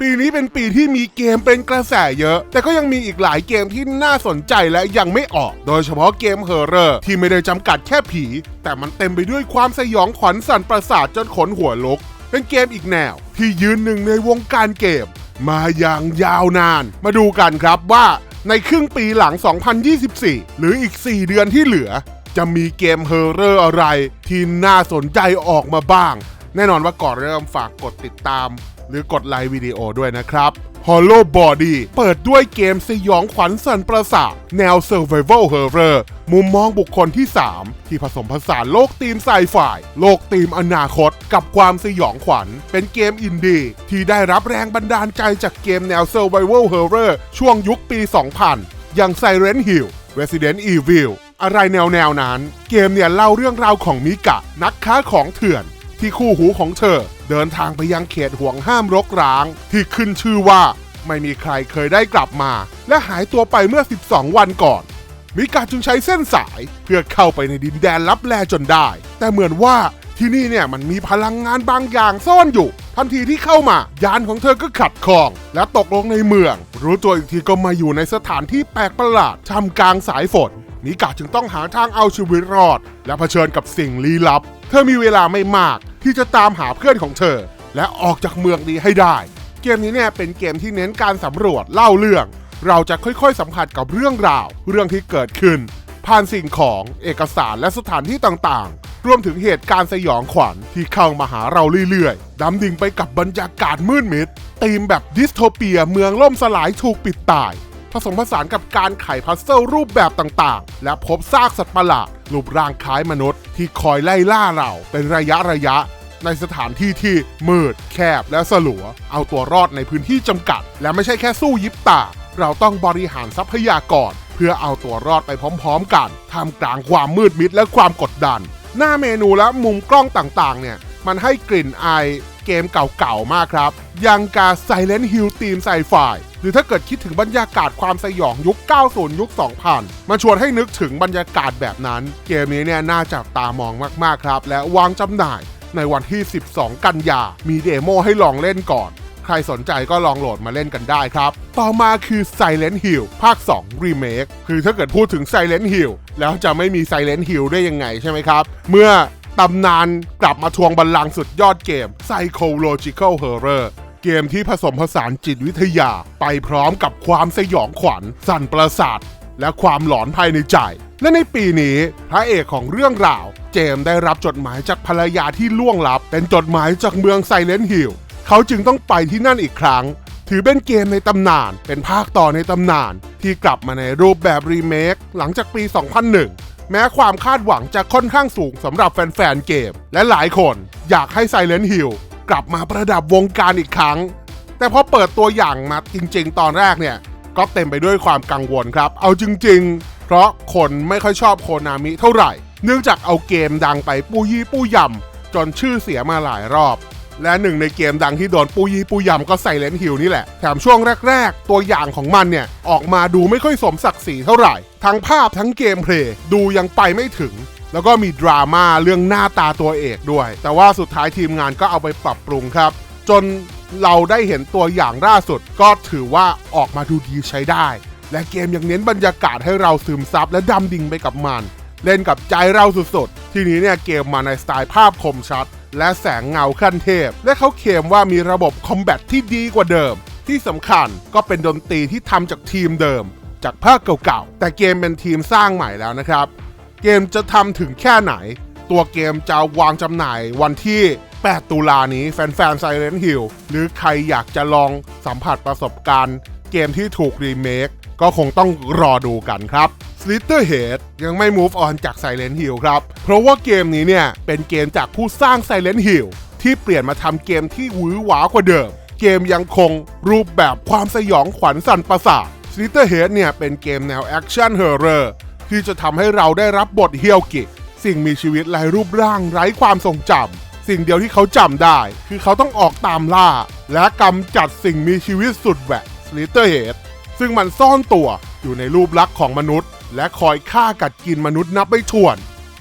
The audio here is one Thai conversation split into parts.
ปีนี้เป็นปีที่มีเกมเป็นกระแสเยอะ แต่ก็ยังมีอีกหลายเกมที่น่าสนใจและยังไม่ออก โดยเฉพาะเกมเฮอร์เรอร์ที่ไม่ได้จำกัดแค่ผี แต่มันเต็มไปด้วยความสยองขวัญสั่นประสาทจนขนหัวลุก เป็นเกมอีกแนว ที่ยืนหนึ่งในวงการเกม มาอย่างยาวนาน มาดูกันครับว่าในครึ่งปีหลัง 2024 หรืออีก 4 เดือนที่เหลือ จะมีเกมเฮอร์เรอร์อะไร ที่น่าสนใจออกมาบ้าง แน่นอนว่าก่อนเริ่มฝากกดติดตาม หรือกดไลค์วิดีโอด้วยนะครับ Hollow Body เปิดด้วยเกมสยองขวัญสันประสาทแนว Survival Horror มุมมองบุคคลที่ 3 ที่ผสมผสานโลกธีมไซไฟโลกธีมอนาคต กับความสยองขวัญ เป็นเกมอินดี้ที่ได้รับแรงบันดาลใจจากเกมแนว Survival Horror ช่วงยุคปี 2000 อย่าง Silent Hill Resident Evil อะไรแนวแนวนั้น เกมเนี่ยเล่าเรื่องราวของมิกะ นักค้าของเถื่อน ที่คู่หูของเธอ เดินทางไปยังเขตห่วงห้ามรกร้าง ที่ขึ้นชื่อว่า ไม่มีใครเคยได้กลับมา และหายตัวไปเมื่อ 12 วันก่อน มิกาจึงใช้เส้นสายเพื่อเข้าไปในดินแดนลับแลจนได้ แต่เหมือนว่าที่นี่เนี่ยมันมีพลังงานบางอย่างซ่อนอยู่ ทันทีที่เข้ามายานของเธอก็ขัดข้อง และตกลงในเมือง รู้ตัวอีกทีก็มาอยู่ในสถานที่แปลกประหลาดทำกลางสายฝน มิกาจึงต้องหาทางเอาชีวิตรอด และเผชิญกับสิ่งลี้ลับ เธอมีเวลาไม่มากที่จะตามหาเพื่อนของเธอ และออกจากเมืองนี้ให้ได้ เกมนี้เนี่ยเป็นเกมที่เน้นการสำรวจเล่าเรื่อง เราจะค่อยๆสัมผัสกับเรื่องราว เรื่องที่เกิดขึ้น ผ่านสิ่งของเอกสารและสถานที่ต่างๆ รวมถึงเหตุการณ์สยองขวัญที่เข้ามาหาเราเรื่อยๆดำดิ่งไปกับบรรยากาศมืดมิดธีมแบบดิสโทเปียเมืองล่มสลายถูกปิดตาย ผสมผสานกับการไขพัซเซิลรูปแบบต่างๆ และพบซากสัตว์ประหลาดรูปร่างคล้ายมนุษย์ ที่คอยไล่ล่าเราเป็นระยะระยะ ในสถานที่ที่มืด แคบและสลัว เอาตัวรอดในพื้นที่จำกัด และไม่ใช่แค่สู้ยิบตา เราต้องบริหารทรัพยากร เพื่อเอาตัวรอดไปพร้อมๆ กันท่ามกลางความมืดมิดและความกดดัน หน้าเมนูและมุมกล้องต่างๆ เนี่ย มันให้กลิ่นอายเกมเก่าๆ มากครับ ยังกา Silent Hill ทีมไซไฟ หรือถ้าเกิดคิดถึงบรรยากาศความสยองยุค 90 ยุค 2000 มาชวนให้นึกถึงบรรยากาศแบบนั้น เกมนี้เนี่ยน่าจับตามองมากๆครับ และวางจำหน่ายในวันที่ 12 กันยา มีเดโมให้ลองเล่นก่อน ใครสนใจก็ลองโหลดมาเล่นกันได้ครับ ต่อมาคือ Silent Hill ภาค 2 Remake คือถ้าเกิดพูดถึง Silent Hill แล้วจะไม่มี Silent Hill ได้ยังไงใช่ไหมครับ เมื่อตำนานกลับมาทวงบัลลังก์สุดยอดเกม Psychological Horror กมที่ผสมผสานจิตวิทยา ไปพร้อมกับความสยองขวัญ สั่นประสาท และความหลอนภายในใจ และในปีนี้พระเอกของเรื่องราว เจมได้รับจดหมายจากภรรยาที่ล่วงลับ เป็นจดหมายจากเมืองไซเลนฮิลเขาจึงต้องไปที่นั่นอีกครั้ง ถือเป็นเกมในตำนาน เป็นภาคต่อในตำนาน ที่กลับมาในรูปแบบรีเมคหลังจากปี 2001แม้ความคาดหวังจะค่อนข้างสูงสำหรับแฟนๆเกม และหลายคนอยากให้ Silent Hill กลับมาประดับวงการอีกครั้ง แต่พอเปิดตัวอย่างมาจริง ๆ ตอนแรกเนี่ย ก็เต็มไปด้วยความกังวลครับ เอาจริง ๆ เพราะคนไม่ค่อยชอบโคนามิเท่าไหร่ เนื่องจากเอาเกมดังไปปูยี่ปูยำจนชื่อเสียมาหลายรอบ และหนึ่งในเกมดังที่โดนปูยี่ปูยำก็ไซเลนฮิลนี่แหละ แถมช่วงแรก ๆ ตัวอย่างของมันเนี่ยออกมาดูไม่ค่อยสมศักดิ์ศรีเท่าไหร่ ทั้งภาพทั้งเกมเพลย์ดูยังไปไม่ถึง แล้วก็มีดราม่าเรื่องหน้าตาตัวเอกด้วย แต่ว่าสุดท้ายทีมงานก็เอาไปปรับปรุงครับ จนเราได้เห็นตัวอย่างล่าสุด ก็ถือว่าออกมาดูดีใช้ได้ และเกมยังเน้นบรรยากาศให้เราซึมซับและดำดิ่งไปกับมัน เล่นกับใจเราสุดๆ ทีนี้เนี่ยเกมมาในสไตล์ภาพคมชัด และแสงเงาขั้นเทพ และเขาเคลมว่ามีระบบคอมแบทที่ดีกว่าเดิม ที่สำคัญก็เป็นดนตรีที่ทำจากทีมเดิม จากภาคเก่าๆแต่เกมเป็นทีมสร้างใหม่แล้วนะครับ เกมจะทำถึงแค่ไหน ตัวเกมจะวางจำหน่ายวันที่ 8 ตุลานี้แฟนๆ Silent Hill หรือใครอยากจะลองสัมผัสประสบการณ์ เกมที่ถูกรีเมคก็คงต้องรอดูกันครับ Slitterhead ยังไม่ move on จาก Silent Hill ครับ เพราะว่าเกมนี้เนี่ย เป็นเกมจากผู้สร้าง Silent Hill ที่เปลี่ยนมาทำเกมที่หวือหวากว่าเดิม เกมยังคงรูปแบบความสยองขวัญสั่นประสาท Slitterhead เนี่ย เป็นเกมแนวแอคชั่นเฮอร์เรอร์ ที่จะทำให้เราได้รับบทเฮียวกิสิ่งมีชีวิตไร้รูปร่างไร้ความทรงจำสิ่งเดียวที่เขาจำได้ คือเขาต้องออกตามล่า และกำจัดสิ่งมีชีวิตสุดแหวก Slitterhead ซึ่งมันซ่อนตัวอยู่ในรูปลักษณ์ของมนุษย์ และคอยฆ่ากัดกินมนุษย์นับไม่ถ้วน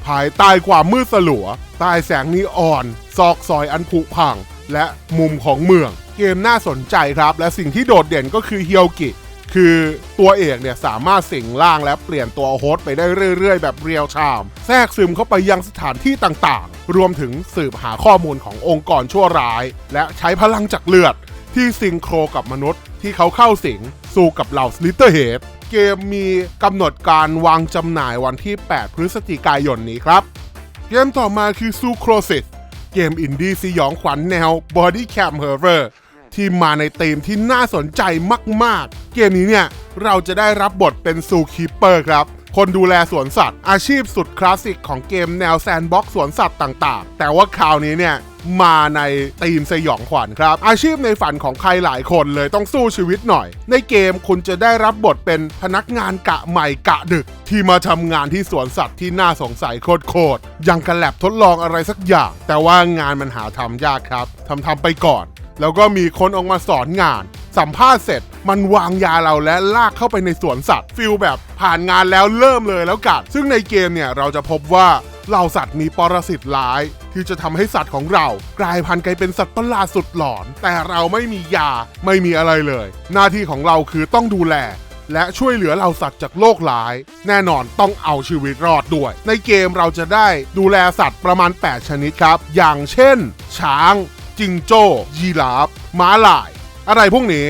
ภายใต้ความมืดสลัวใต้แสงนีออน ซอกซอยอันผุพัง และมุมของเมือง เกมน่าสนใจครับ และสิ่งที่โดดเด่นก็คือเฮียวกิ คือตัวเอกเนี่ยสามารถสิงร่างและเปลี่ยนตัวโฮสต์ไปได้เรื่อย ๆ แบบเรียลไทม์แทรกซึมเข้าไปยังสถานที่ต่างๆ รวมถึงสืบหาข้อมูลขององค์กรชั่วร้าย และใช้พลังจากเลือด ที่ซิงโครกับมนุษย์ ที่เขาเข้าสิงสู้กับเหล่าสลิเตอร์เฮดเกมมีกำหนดการวางจำหน่ายวันที่ 8 พฤศจิกายนนี้ครับ เกมต่อมาคือ s u c r o s i s เกมอินดี้สยองขวัญแนว Body Cam Horror ที่มาในธีมที่น่าสนใจมากๆ เกมนี้เนี่ย เราจะได้รับบทเป็นซูคีเปอร์ครับ คนดูแลสวนสัตว์ อาชีพสุดคลาสสิกของเกมแนวแซนด์บ็อกซ์สวนสัตว์ต่างๆ แต่ว่าคราวนี้เนี่ยมาในธีมสยองขวัญครับ อาชีพในฝันของใครหลายคนเลยต้องสู้ชีวิตหน่อย ในเกมคุณจะได้รับบทเป็นพนักงานกะใหม่กะดึก ที่มาทำงานที่สวนสัตว์ที่น่าสงสัยโคตรๆยังกระแลบทดลองอะไรสักอย่าง แต่ว่างานมันหาทำยากครับทำทำๆไปก่อน แล้วก็มีคนออกมาสอนงาน สัมภาษณ์เสร็จ มันวางยาเราและลากเข้าไปในสวนสัตว์ฟิลแบบผ่านงานแล้วเริ่มเลยแล้วกันซึ่งในเกมเนี่ยเราจะพบว่าเหล่าสัตว์มีปรสิตร้าย ที่จะทำให้สัตว์ของเรา กลายพันธุ์กลายเป็นสัตว์ประหลาดสุดหลอน แต่เราไม่มียาไม่มีอะไรเลย หน้าที่ของเราคือต้องดูแลและช่วยเหลือเหล่าสัตว์จากโรคร้าย แน่นอนต้องเอาชีวิตรอดด้วย ในเกมเราจะได้ดูแลสัตว์ประมาณ 8 ชนิดครับ อย่างเช่น ช้าง จิงโจ้ ยีราฟม้าลาย อะไรพวกนี้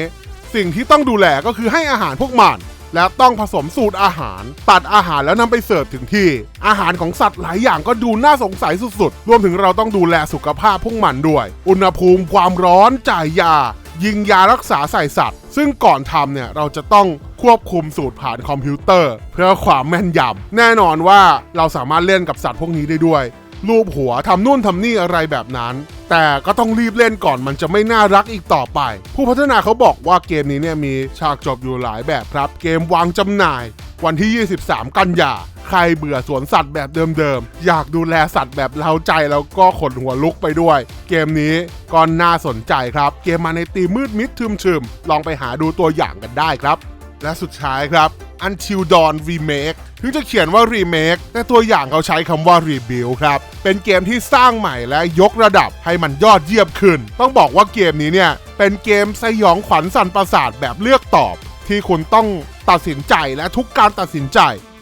สิ่งที่ต้องดูแลก็คือให้อาหารพวกมัน และต้องผสมสูตรอาหาร ตัดอาหารแล้วนำไปเสิร์ฟถึงที่ อาหารของสัตว์หลายอย่างก็ดูน่าสงสัยสุดๆ รวมถึงเราต้องดูแลสุขภาพพวกมันด้วย อุณหภูมิความร้อนจ่ายยา ยิงยารักษาใส่สัตว์ ซึ่งก่อนทำเนี่ยเราจะต้องควบคุมสูตรผ่านคอมพิวเตอร์ เพื่อความแม่นยำแน่นอนว่าเราสามารถเล่นกับสัตว์พวกนี้ได้ด้วยรูปหัวทำนู่นทำนี่อะไรแบบนั้น แต่ก็ต้องรีบเล่นก่อนมันจะไม่น่ารักอีกต่อไป ผู้พัฒนาเขาบอกว่าเกมนี้เนี่ยมีฉากจบอยู่หลายแบบครับ เกมวางจำหน่าย วันที่ 23 กันยาใครเบื่อสวนสัตว์แบบเดิมๆ อยากดูแลสัตว์แบบเล้าใจแล้วก็ขนหัวลุกไปด้วย เกมนี้ก็น่าสนใจครับ เกมมาในตีมืดมิดทึมๆ ลองไปหาดูตัวอย่างกันได้ครับ และสุดท้ายครับ Until Dawn Remake ถึงจะเขียนว่า Remake แต่ตัวอย่างเขาใช้คำว่า Rebuild ครับ เป็นเกมที่สร้างใหม่และยกระดับให้มันยอดเยี่ยมขึ้น ต้องบอกว่าเกมนี้เนี่ย เป็นเกมสยองขวัญสั่นประสาทแบบเลือกตอบ ที่คุณต้องตัดสินใจและทุกการตัดสินใจ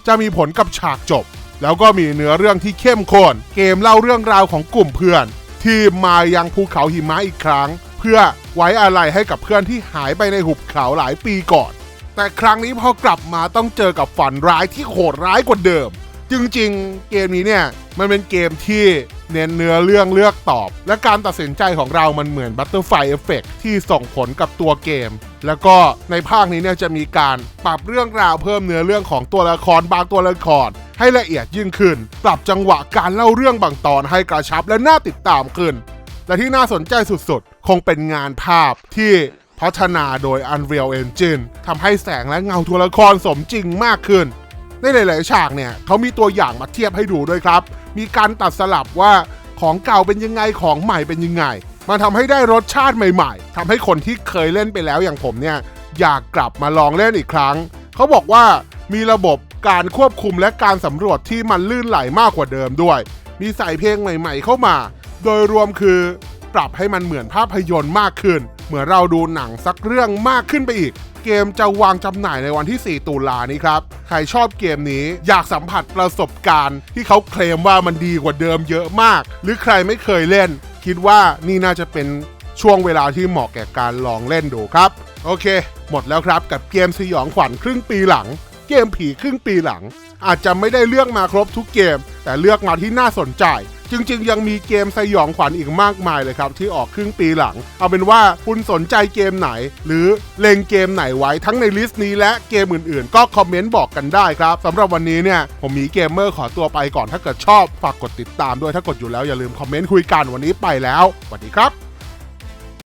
จะมีผลกับฉากจบ แล้วก็มีเนื้อเรื่องที่เข้มข้นเกมเล่าเรื่องราวของกลุ่มเพื่อน ที่มายังภูเขาหิมะอีกครั้ง เพื่อไว้อาลัยให้กับเพื่อนที่หายไปในหุบเขาหลายปีก่อน แต่ครั้งนี้พอกลับมาต้องเจอกับฝันร้ายที่โหดร้ายกว่าเดิม จริงๆ เกมนี้เนี่ยมันเป็นเกมที่เน้นเนื้อเรื่องเลือกตอบ และการตัดสินใจของเรามันเหมือน Butterfly Effect ที่ส่งผลกับตัวเกม แล้วก็ในภาคนี้เนี่ยจะมีการปรับเรื่องราวเพิ่มเนื้อเรื่องของตัวละครบางตัวละครให้ละเอียดยิ่งขึ้น ปรับจังหวะการเล่าเรื่องบางตอนให้กระชับและน่าติดตามขึ้น และที่น่าสนใจสุดๆ คงเป็นงานภาพที่ พัฒนาโดย Unreal Engine ทำให้แสงและเงาตัวละครสมจริงมากขึ้น ในหลาย ๆ ฉากเนี่ยเขามีตัวอย่างมาเทียบให้ดูด้วยครับ มีการตัดสลับว่าของเก่าเป็นยังไงของใหม่เป็นยังไงมาทำให้ได้รสชาติใหม่ ๆทำให้คนที่เคยเล่นไปแล้วอย่างผมเนี่ยอยากกลับมาลองเล่นอีกครั้ง เขาบอกว่ามีระบบการควบคุมและการสำรวจที่มันลื่นไหลมากกว่าเดิมด้วย มีใส่เพลงใหม่ ๆ เข้ามา โดยรวมคือ ปรับให้มันเหมือนภาพยนตร์มากขึ้น เหมือนเราดูหนังสักเรื่องมากขึ้นไปอีก เกมจะวางจำหน่ายในวันที่ 4 ตุลานี้ครับ ใครชอบเกมนี้อยากสัมผัสประสบการณ์ ที่เขาเคลมว่ามันดีกว่าเดิมเยอะมาก หรือใครไม่เคยเล่น คิดว่านี่น่าจะเป็นช่วงเวลาที่เหมาะแก่การลองเล่นดูครับ โอเค หมดแล้วครับกับเกมสยองขวัญครึ่งปีหลัง เกมผีครึ่งปีหลัง อาจจะไม่ได้เลือกมาครบทุกเกม แต่เลือกมาที่น่าสนใจ จริงๆ ยังมีเกมสยองขวัญอีกมากมายเลยครับ ที่ออกครึ่งปีหลัง เอาเป็นว่าคุณสนใจเกมไหน หรือเล็งเกมไหนไว้ทั้งในลิสต์นี้และเกมอื่นๆ ก็คอมเมนต์บอกกันได้ครับสำหรับวันนี้เนี่ยผมมีเกมเมอร์ขอตัวไปก่อนถ้าเกิดชอบ ฝากกดติดตามด้วยถ้ากดอยู่แล้วอย่าลืมคอมเมนต์คุยกันวันนี้ไปแล้วสวัสดีครับ